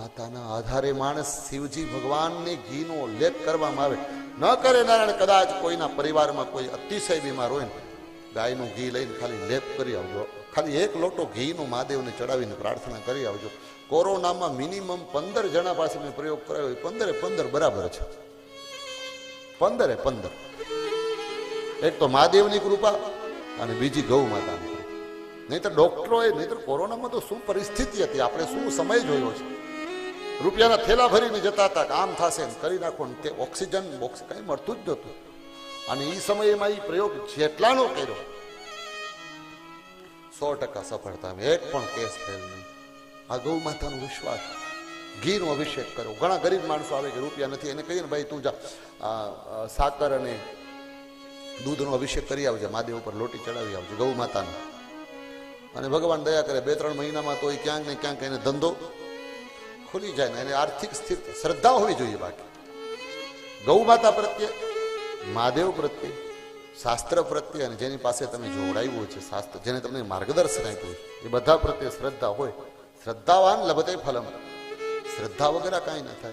માતાના આધારે માણસ શિવજી ભગવાનને ઘીનો લેપ કરવામાં આવે. ન કરે નારાયણ, કદાચ કોઈના પરિવારમાં કોઈ અતિશય બીમાર હોય ને, ગાયનું ઘી લઈને ખાલી લેપ કરી આવજો. ખાલી એક લોટો ઘીનો મહાદેવને ચડાવીને પ્રાર્થના કરી આવજો. કોરોનામાં મિનિમમ પંદર જણા પાસે મેં પ્રયોગ કરાયો હોય, પંદરે પંદર બરાબર છે. પંદરે પંદર. એક તો મહાદેવની કૃપા અને બીજી ગૌ માતાની નહીતર ડોક્ટરોએ નહીતર કોરોનામાં તો શું પરિસ્થિતિ હતી? આપણે શું સમય જોયો છે? રૂપિયાના થેલા ભરીને જતા હતા કે આમ થશે ને કરી નાખો ને તે ઓક્સિજન બોક્સ કંઈ મળતું જ નહોતું. અને એ સમયમાં એ પ્રયોગ જેટલાનો કર્યો, સો ટકા સફળતા એક પણ કેસ ફેલ નહીં. આ ગૌ માતાનો વિશ્વાસ, ઘીનો અભિષેક કર્યો. ઘણા ગરીબ માણસો આવે કે રૂપિયા નથી, એને કહીએ ને, ભાઈ, તું જા સાકર અને દૂધનો અભિષેક કરી આવજે, મહાદેવ ઉપર લોટી ચડાવી આવજે ગૌ માતાનો અને ભગવાન દયા કરે, બે ત્રણ મહિનામાં તો એ ક્યાંક ને ક્યાંક એને ધંધો ખુલી જાય ને એને આર્થિક સ્થિતિ, શ્રદ્ધા હોવી જોઈએ બાકી. ગૌ માતા પ્રત્યે, મહાદેવ પ્રત્યે, શાસ્ત્ર પ્રત્યે અને જેની પાસે તમે જોડાયું છે શાસ્ત્ર, જેને તમને માર્ગદર્શન આપ્યું એ બધા પ્રત્યે શ્રદ્ધા હોય. શ્રદ્ધાવાન લભતે ફલમ. શ્રદ્ધા વગર કાંઈ ન થાય.